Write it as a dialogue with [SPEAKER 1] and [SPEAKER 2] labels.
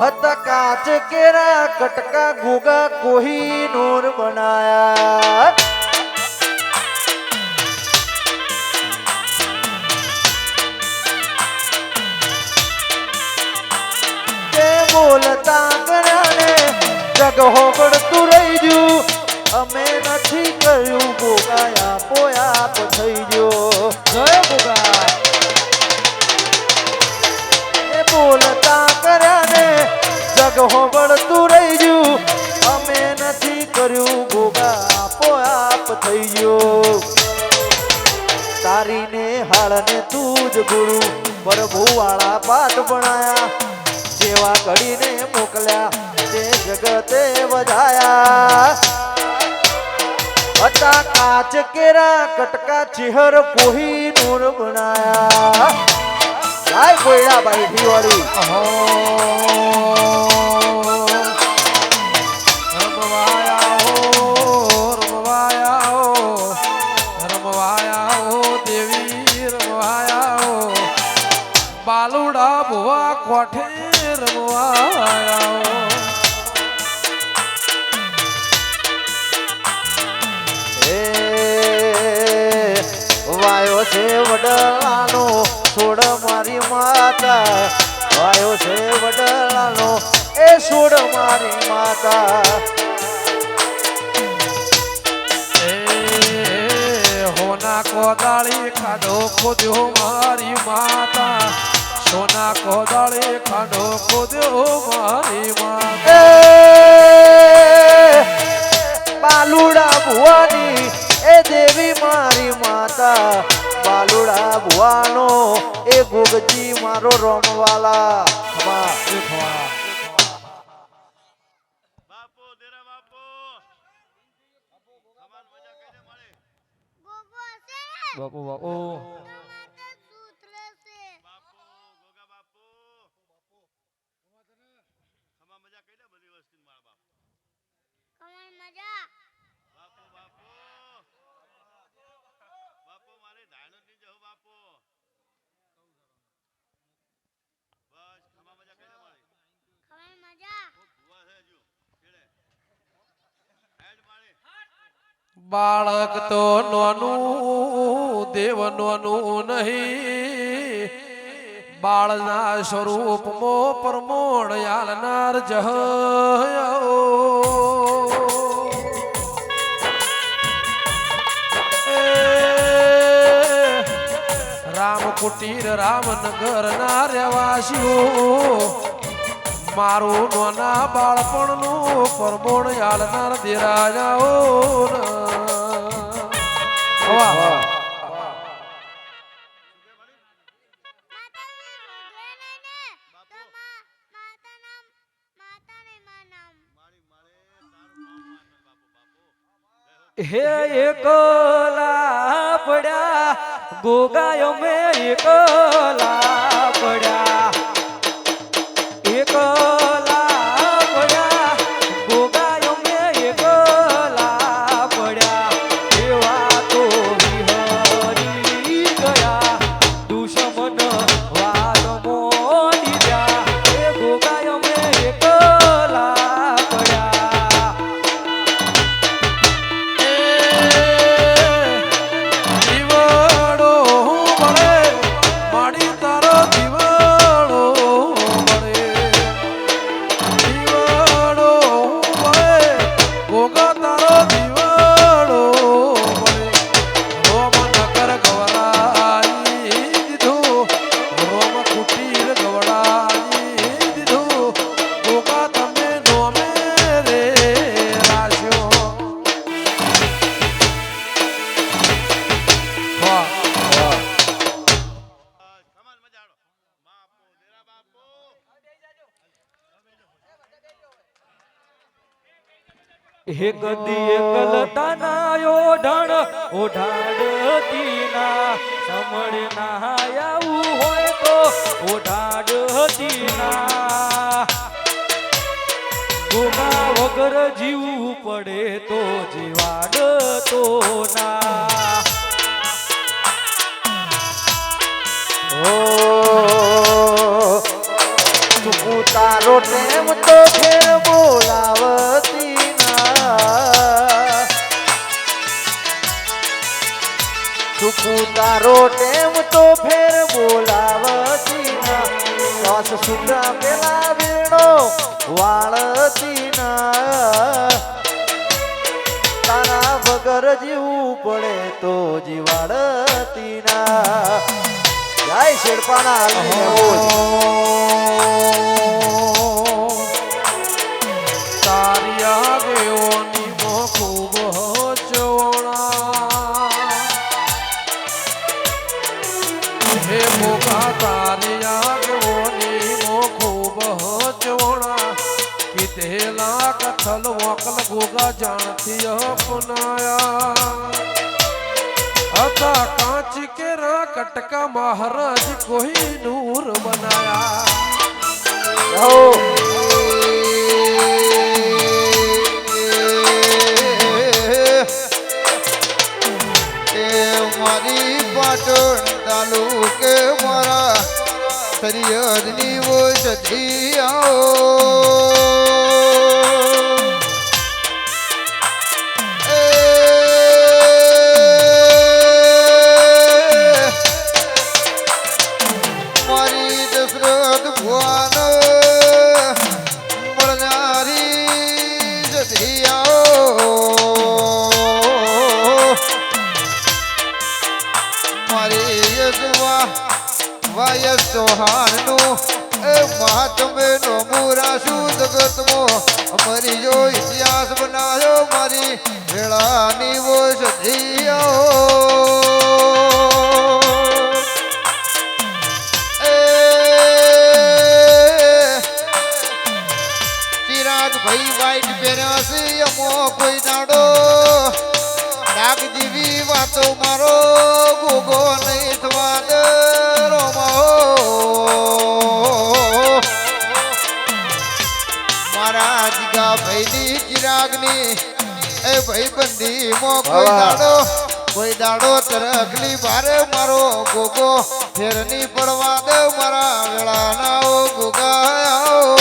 [SPEAKER 1] હત કાચ કેરા કટકા ગોગા કોહી નૂર બનાયા. બોલતા કર્યાને જગ હોબળતું રહી ગયું. અમે નથી કર્યું ગોગાયા પોયાપ થઈ ગયો.
[SPEAKER 2] જય ગોગા.
[SPEAKER 1] એ બોલતા જગ હોબળતું રહી ગયું અમે નથી કર્યું ગોગા આપ થઈ ગયો. તારીને હાળને તું જ ગુરુ પ્રભુ વાળા પાઠ ભણાયા, જેવા ઘડીને મોકલ્યા, તે જગતે વજાયા હતા કાચ કેરા, કટકા ચિહર કોહી નૂર બનાયા. લાય કોયડા બાઈ ઢીવાળી
[SPEAKER 2] બાલુડા ભુવા કોઠે રમવાયા
[SPEAKER 1] એ વાયો છે વડલાનો, છોડ મારી માતા. વાયો છે વડલાનો, એ છોડ મારી માતા.
[SPEAKER 2] હોના કોદાળી ખાડો ખોદ્યો મારી માતા. સોના કોદાળી ખાડો ખોદ્યો મારી માતા.
[SPEAKER 1] બાલુડા ભુવાની એ દેવી મારી માતા. બાલુડા ભુવાનો એ ગુગજી મારો રોમવાલા. ખમા.
[SPEAKER 2] દેખવા
[SPEAKER 3] બાપુ દેરા બાપુ સમાન મજા કઈને મળે
[SPEAKER 4] ગોગો છે
[SPEAKER 2] બાપુ બાપુ
[SPEAKER 4] તમારા સૂત્ર છે
[SPEAKER 3] બાપુ ગોગા બાપુ ખમા મજા કઈને બધી વસ્તી મારા બાપ
[SPEAKER 4] કમર મજા
[SPEAKER 3] બાપુ બાપુ બાપુ મારે ધાણો ની જહો બાપુ બસ ખમા મજા કઈને મળે
[SPEAKER 4] કમર મજા
[SPEAKER 3] ખૂબ ભૂવા છે હજુ છેડે હેડ મારે
[SPEAKER 2] બાળક તો નોનું, દેવ નોનું નહીં. બાળના સ્વરૂપમાં પરમોણ યાલનાર જહ રામ કુટીર રામનગર ના રહેવાસીઓ, મારું નોના બાળપણનું પરમોણ યાલનાર દેરાજાઓ
[SPEAKER 5] હે એકલા પડ્યા ગોગાયો મેં એકલા પડ્યા. એકલા એક એકલતા ના ઓઢણ ઓઢાડતીના સમળ ના આવું હોય તો ઓઢાડતીના ગોગા વગર જીવવું પડે તો, જીવાડતો ના.
[SPEAKER 1] સુકું તારો ટેમ તો ફેર બોલાવતી ના સાસ સુકા પેલા વીણો વાળતી ના તારા વગર જીવું પડે તો જીવાડતી ના જય શેરપાના બોલ.
[SPEAKER 2] તારી આગેઓની તારી આગેઓની મો ખૂબ ચોણા કીધેલા કથલ વકલ ગોગા જાણથી અપનાયા હતા કાંચ કેરા કટકા મહારાજ કોઈ નૂર બનાયા
[SPEAKER 6] મારી પાટણ તાલુકે મારા ફરિયાદની વો વાયસ ચૌહાણનું એ મહાત્મે નો મુરાશું જગતમો અમારી જો ઇતિહાસ બનાવ્યો મારી વેળાની વો સધિયાઓ એ ચિરાગ ભાઈ વાઈટ પહેર્યા છે, અમો કોઈ દાડો. ડાક જેવી વાતો મારો ગોગો નહીં થવા દે. ચિરાગની એ ભાઈ બંદી મો કોઈ. દાડો કોઈ દાડો તરકલી ભારે મારો ગોગો. ફેરની પડવા દે મારા વેળાના ઓ ગોગા